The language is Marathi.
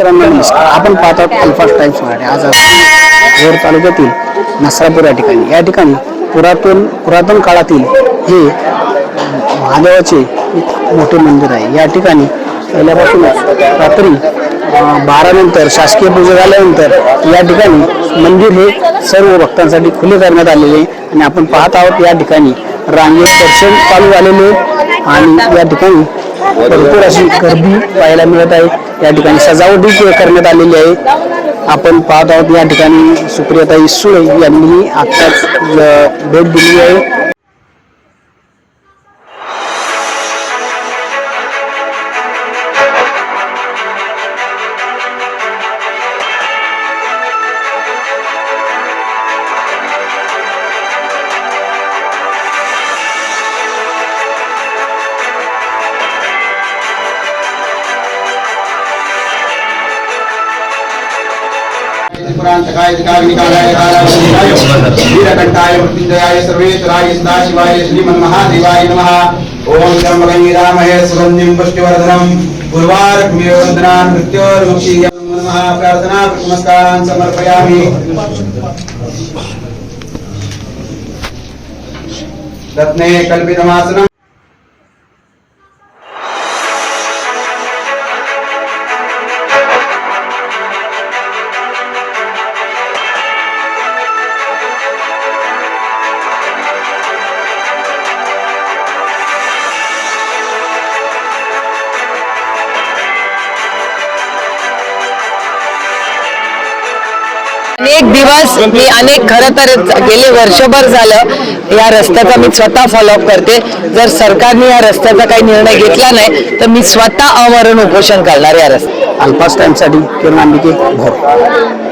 मित्रांनो नमस्कार. आपण पाहत आहोत अल्फास टाइम्स मराठी आज आपण भोर तालुक्यातील नसरापूर या ठिकाणी. या ठिकाणी पुरातन पुरातन काळातील हे महादेवाचे मोठे मंदिर आहे. या ठिकाणी पहिल्यापासून रात्री बारा नंतर शासकीय पूजा झाल्यानंतर या ठिकाणी मंदिर हे सर्व भक्तांसाठी खुले करण्यात आलेले आहे. आणि आपण पाहत आहोत या ठिकाणी रांगेत दर्शन चालू झालेले आणि या ठिकाणी भरपूर अशी गर्दी पाहायला मिळत आहे. या ठिकाणी सजावटी करण्यात आलेली आहे. आपण पाहत आहोत या ठिकाणी सुप्रियाताई सुळे यांनी आत्ताच भेट दिली आहे. वीरकंठाय मृत्युंजयाय सर्वेश्वराय सदाशिवाय श्रीमन्महादेवाय नमः। ओम त्र्यंबकं सुगन्धिं पुष्टिवर्धनं। गुरुवारकमेव वन्दनान् मृत्योर्मुक्षी नमः। प्रार्थना नमस्कारान् समर्पयामि। रत्ने कल्पितमासनम् अनेक दिवस मी अनेक खरं तर गेले वर्षभर झालं या रस्त्याचा मी स्वतः फॉलोअप करते. जर सरकारने या रस्त्याचा काही निर्णय घेतला नाही तर मी स्वतः अमरण उपोषण करणार या रस्त्या अल्पास टाइमसाठी किरण अंबिके भर.